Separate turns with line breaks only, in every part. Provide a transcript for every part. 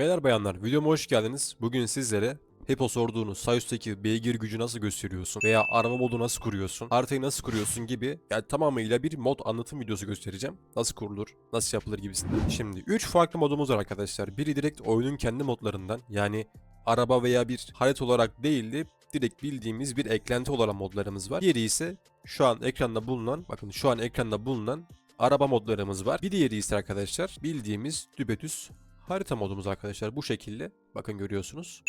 Beyler bayanlar videoma hoş geldiniz. Bugün sizlere hep o sorduğunuz Sayus'taki beygir gücü nasıl gösteriyorsun veya araba modu nasıl kuruyorsun, haritayı nasıl kuruyorsun gibi yani tamamıyla bir mod anlatım videosu göstereceğim. Nasıl kurulur, nasıl yapılır gibisinden. Şimdi 3 farklı modumuz var arkadaşlar. Biri direkt oyunun kendi modlarından yani araba veya bir harita olarak değil de direkt bildiğimiz bir eklenti olan modlarımız var. Diğeri ise şu an ekranda bulunan, bakın şu an ekranda bulunan araba modlarımız var. Bir diğeri ise arkadaşlar bildiğimiz düpedüz harita modumuz arkadaşlar bu şekilde. Bakın görüyorsunuz.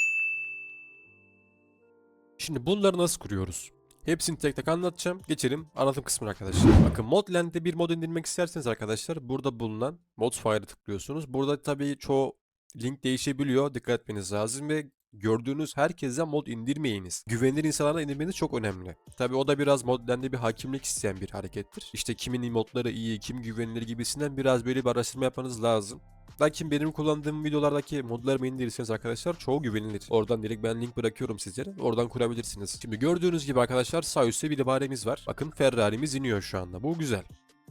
Şimdi bunları nasıl kuruyoruz? Hepsini tek tek anlatacağım. Geçelim anlatım kısmına arkadaşlar. Bakın Modland'de bir mod indirmek isterseniz arkadaşlar burada bulunan Modsfire'ı tıklıyorsunuz. Burada tabii çoğu link değişebiliyor. Dikkat etmeniz lazım ve gördüğünüz herkese mod indirmeyiniz. Güvenilir insanlarla indirmeniz çok önemli. Tabii o da biraz Modland'de bir hakimlik isteyen bir harekettir. İşte kimin modları iyi, kim güvenilir gibisinden biraz böyle bir araştırma yapmanız lazım. Lakin benim kullandığım videolardaki modlarımı indirirseniz arkadaşlar çoğu güvenilir. Oradan direkt ben link bırakıyorum sizlere. Oradan kurabilirsiniz. Şimdi gördüğünüz gibi arkadaşlar sağ üstte bir ibaremiz var. Bakın Ferrari'miz iniyor şu anda. Bu güzel.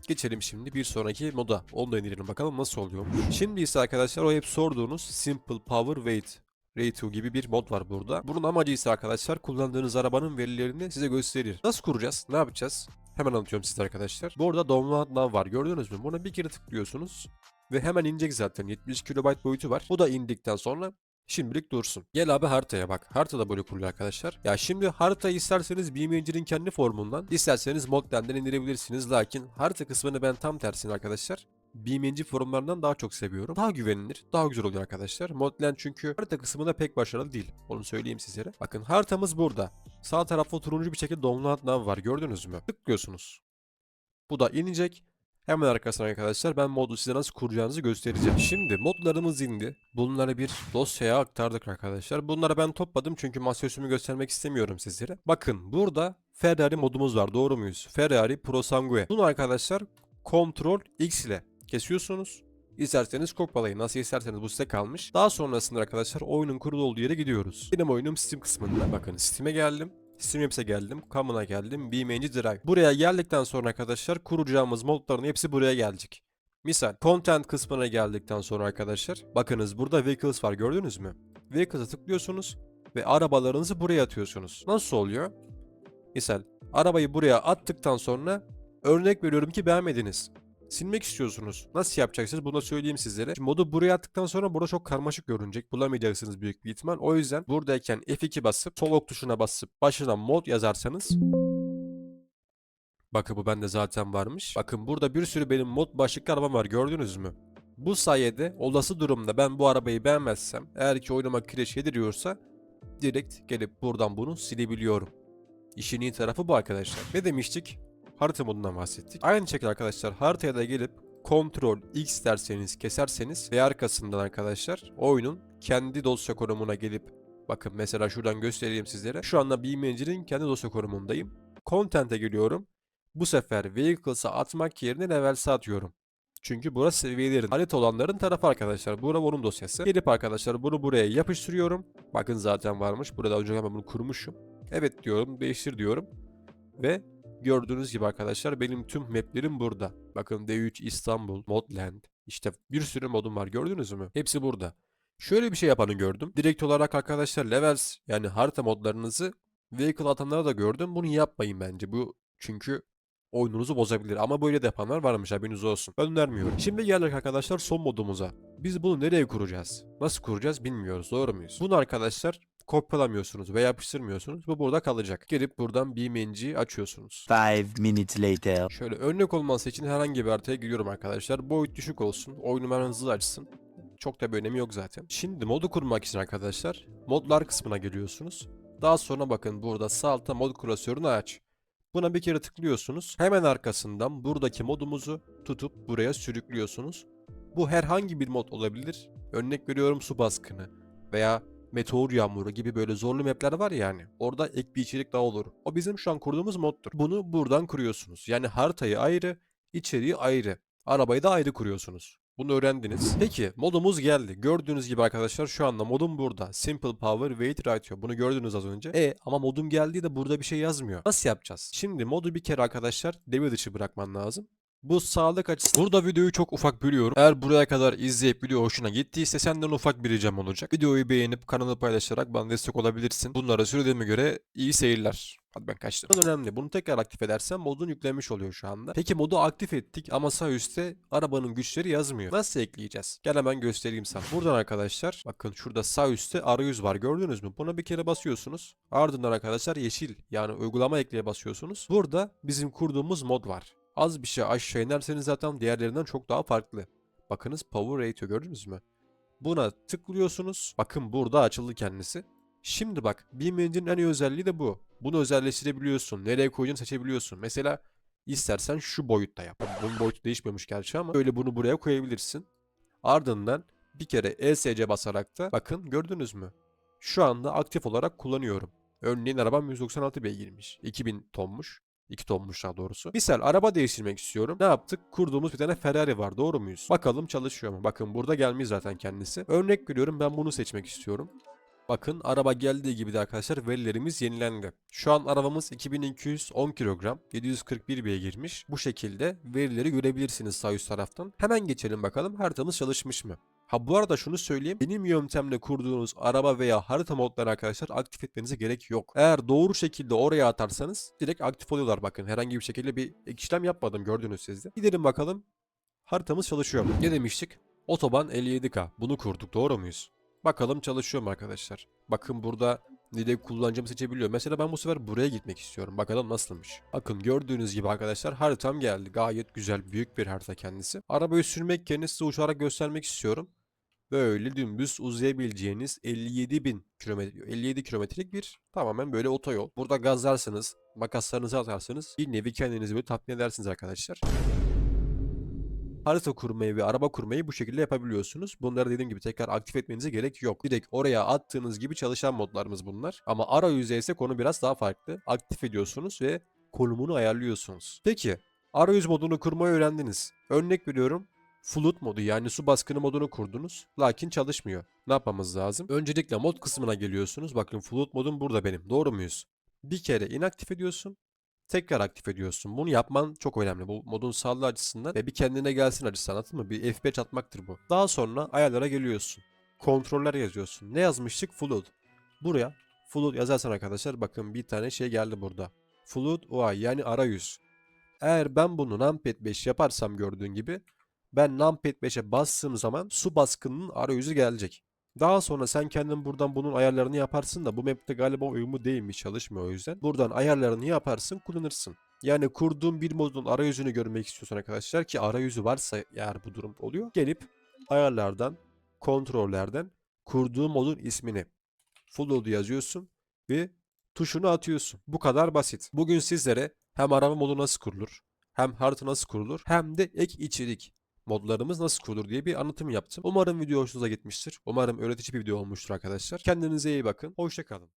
Geçelim şimdi bir sonraki moda. Onu da indirelim bakalım nasıl oluyor. Şimdi ise arkadaşlar o hep sorduğunuz Simple Power Weight Ratio gibi bir mod var burada. Bunun amacı ise arkadaşlar kullandığınız arabanın verilerini size gösterir. Nasıl kuracağız? Ne yapacağız? Hemen anlatıyorum size arkadaşlar. Bu arada download now var gördünüz mü? Buna bir kere tıklıyorsunuz. Ve hemen inecek zaten 70 KB boyutu var. Bu da indikten sonra şimdilik dursun. Gel abi haritaya bak. Harita da böyle kuruluyor arkadaşlar. Ya şimdi haritayı isterseniz BeamEngine'in kendi formundan, isterseniz Modland'den indirebilirsiniz. Lakin harita kısmını ben tam tersine arkadaşlar BeamEngine forumlarından daha çok seviyorum. Daha güvenilir, daha güzel oluyor arkadaşlar. Modland çünkü harita kısmında pek başarılı değil. Onu söyleyeyim sizlere. Bakın haritamız burada. Sağ tarafta turuncu bir şekilde Download Now var. Gördünüz mü? Tıklıyorsunuz. Bu da inecek. Hemen arkasına arkadaşlar ben modu size nasıl kuracağınızı göstereceğim. Şimdi modlarımız indi. Bunları bir dosyaya aktardık arkadaşlar. Bunları ben topladım çünkü masaüstümü göstermek istemiyorum sizlere. Bakın burada Ferrari modumuz var doğru muyuz? Ferrari Pro Sangue. Bunu arkadaşlar Ctrl X ile kesiyorsunuz. İsterseniz kopyalayın. Nasıl isterseniz bu size kalmış. Daha sonrasında arkadaşlar oyunun kurulu olduğu yere gidiyoruz. Benim oyunum Steam kısmında. Bakın Steam'e geldim. Apps'e geldim. Common'a geldim. BeamNG Drive. Buraya geldikten sonra arkadaşlar kuracağımız modların hepsi buraya gelecek. Misal Content kısmına geldikten sonra arkadaşlar bakınız burada Vehicles var gördünüz mü? Vehicles'a tıklıyorsunuz ve arabalarınızı buraya atıyorsunuz. Nasıl oluyor? Misal arabayı buraya attıktan sonra örnek veriyorum ki beğenmediniz. Silmek istiyorsunuz. Nasıl yapacaksınız bunu da söyleyeyim sizlere. Şimdi modu buraya attıktan sonra burada çok karmaşık görünecek. Bulamayacaksınız büyük bir ihtimal. O yüzden buradayken F2 basıp sol ok tuşuna basıp başına mod yazarsanız Bakın bu bende zaten varmış. Bakın burada bir sürü benim mod başlıklı arabam var gördünüz mü? Bu sayede olası durumda ben bu arabayı beğenmezsem eğer ki oynama crash yediriyorsa direkt gelip buradan bunu silebiliyorum. İşin iyi tarafı bu arkadaşlar. Ne demiştik? Harita modundan bahsettik. Aynı şekilde arkadaşlar haritaya da gelip Ctrl X derseniz keserseniz ve arkasından arkadaşlar oyunun kendi dosya konumuna gelip bakın mesela şuradan göstereyim sizlere. Şu anda BeamEngine'in kendi dosya konumundayım. Content'e geliyorum. Bu sefer Vehicles'a atmak yerine Levels'e atıyorum. Çünkü burası seviyelerin harita olanların tarafı arkadaşlar. Burada onun dosyası. Gelip arkadaşlar bunu buraya yapıştırıyorum. Bakın zaten varmış. Burada önce ben bunu kurmuşum. Evet diyorum. Değiştir diyorum. Ve gördüğünüz gibi arkadaşlar benim tüm maplerim burada. Bakın D3 İstanbul, Modland. İşte bir sürü modum var gördünüz mü? Hepsi burada. Şöyle bir şey yapanı gördüm. Direkt olarak arkadaşlar levels yani harita modlarınızı vehicle atanlara da gördüm. Bunu yapmayın bence. Bu çünkü oyununuzu bozabilir. Ama böyle de yapanlar varmış haberiniz olsun. Önermiyorum. Şimdi geldik arkadaşlar son modumuza. Biz bunu nereye kuracağız? Nasıl kuracağız bilmiyoruz. Doğru muyuz? Bunu arkadaşlar kopyalamıyorsunuz veya yapıştırmıyorsunuz. Bu burada kalacak. Gelip buradan BeamNG açıyorsunuz.
Five minutes later.
Şöyle örnek olması için herhangi bir haritaya giriyorum arkadaşlar. Boyut düşük olsun. Oyunu hemen hızlı açsın. Çok da bir önemi yok zaten. Şimdi modu kurmak için arkadaşlar modlar kısmına geliyorsunuz. Daha sonra bakın burada sağ altta mod klasörünü aç. Buna bir kere tıklıyorsunuz. Hemen arkasından buradaki modumuzu tutup buraya sürüklüyorsunuz. Bu herhangi bir mod olabilir. Örnek veriyorum su baskını veya meteor yağmuru gibi böyle zorlu mapler var yani. Orada ek bir içerik daha olur. O bizim şu an kurduğumuz moddur. Bunu buradan kuruyorsunuz. Yani haritayı ayrı, içeriği ayrı. Arabayı da ayrı kuruyorsunuz. Bunu öğrendiniz. Peki modumuz geldi. Gördüğünüz gibi arkadaşlar şu anda modum burada. Simple Power Weight Ratio. Bunu gördünüz az önce. E ama modum geldiği de burada bir şey yazmıyor. Nasıl yapacağız? Şimdi modu bir kere arkadaşlar devre dışı bırakman lazım. Bu sağlık açısından. Burada videoyu çok ufak bölüyorum. Eğer buraya kadar izleyip video hoşuna gittiyse senden ufak bir ricam olacak. Videoyu beğenip kanalı paylaşarak bana destek olabilirsin. Bunlara söylediğime göre iyi seyirler. Hadi ben kaçtım. Önemli. Bunu tekrar aktif edersem modun yüklenmiş oluyor şu anda. Peki modu aktif ettik ama sağ üstte arabanın güçleri yazmıyor. Nasıl ekleyeceğiz? Gel hemen göstereyim sana. Buradan arkadaşlar bakın şurada sağ üstte arayüz var gördünüz mü? Buna bir kere basıyorsunuz. Ardından arkadaşlar yeşil yani uygulama ekleye basıyorsunuz. Burada bizim kurduğumuz mod var. Az bir şey aşağı inerseniz zaten diğerlerinden çok daha farklı. Bakınız power ratio gördünüz mü? Buna tıklıyorsunuz. Bakın burada açıldı kendisi. Şimdi bak BeamEngine'in en iyi özelliği de bu. Bunu özelleştirebiliyorsun. Nereye koyacağını seçebiliyorsun. Mesela istersen şu boyutta yap. Bunun boyutu değişmiyormuş gerçi ama öyle bunu buraya koyabilirsin. Ardından bir kere ESC basarak da bakın gördünüz mü? Şu anda aktif olarak kullanıyorum. Örneğin arabam 196 beygirmiş. 2000 tonmuş. 2 tonmuş daha doğrusu. Misal araba değiştirmek istiyorum. Ne yaptık? Kurduğumuz bir tane Ferrari var. Doğru muyuz? Bakalım çalışıyor mu? Bakın burada gelmiş zaten kendisi. Örnek veriyorum ben bunu seçmek istiyorum. Bakın araba geldiği gibi de arkadaşlar verilerimiz yenilendi. Şu an arabamız 2210 kilogram, 741 beygirmiş. Bu şekilde verileri görebilirsiniz sağ üst taraftan. Hemen geçelim bakalım haritamız çalışmış mı? Ha bu arada şunu söyleyeyim. Benim yöntemle kurduğunuz araba veya harita modlarını arkadaşlar aktif etmenize gerek yok. Eğer doğru şekilde oraya atarsanız direkt aktif oluyorlar bakın. Herhangi bir şekilde bir ek işlem yapmadım gördünüz siz de. Gidelim bakalım haritamız çalışıyor mu? Ne demiştik? Otoban 57K. Bunu kurduk doğru muyuz? Bakalım çalışıyor mu arkadaşlar? Bakın burada nereyi kullanacağımı seçebiliyor. Mesela ben bu sefer buraya gitmek istiyorum. Bakalım nasılmış. Bakın gördüğünüz gibi arkadaşlar haritam geldi. Gayet güzel büyük bir harita kendisi. Arabayı sürmek yerine size uçarak göstermek istiyorum. Böyle dümdüz uzayabileceğiniz 57 bin kilometre, 57 kilometrelik bir tamamen böyle otoyol. Burada gazlarsanız, makaslarınızı atarsanız bir nevi kendinizi böyle tatmin edersiniz arkadaşlar harita kurmayı ve araba kurmayı bu şekilde yapabiliyorsunuz. Bunları dediğim gibi tekrar aktif etmenize gerek yok. Direkt oraya attığınız gibi çalışan modlarımız bunlar. Ama arayüzde ise konu biraz daha farklı. Aktif ediyorsunuz ve konumunu ayarlıyorsunuz. Peki arayüz modunu kurmayı öğrendiniz. Örnek veriyorum Flood modu yani su baskını modunu kurdunuz. Lakin çalışmıyor. Ne yapmamız lazım? Öncelikle mod kısmına geliyorsunuz. Bakın Flood modum burada benim. Doğru muyuz? Bir kere inaktif ediyorsun tekrar aktif ediyorsun. Bunu yapman çok önemli. Bu modun sağlığı açısından ve bir kendine gelsin açısından anladın mı? Bir F5 atmaktır bu. Daha sonra ayarlara geliyorsun. Kontroller yazıyorsun. Ne yazmıştık? Flood. Buraya Flood yazarsan arkadaşlar bakın bir tane şey geldi burada. Flood UI yani arayüz. Eğer ben bunu numpad 5 yaparsam gördüğün gibi ben numpad 5'e bastığım zaman su baskınının arayüzü gelecek. Daha sonra sen kendin buradan bunun ayarlarını yaparsın da bu map'te galiba uyumlu değilmiş çalışmıyor o yüzden. Buradan ayarlarını yaparsın kullanırsın. Yani kurduğun bir modun arayüzünü görmek istiyorsan arkadaşlar ki arayüzü varsa eğer bu durum oluyor. Gelip ayarlardan, kontrollerden kurduğun modun ismini full load yazıyorsun ve tuşunu atıyorsun. Bu kadar basit. Bugün sizlere hem arama modu nasıl kurulur, hem harita nasıl kurulur, hem de ek içerik modlarımız nasıl kurulur diye bir anlatım yaptım. Umarım video hoşunuza gitmiştir. Umarım öğretici bir video olmuştur arkadaşlar. Kendinize iyi bakın. Hoşçakalın.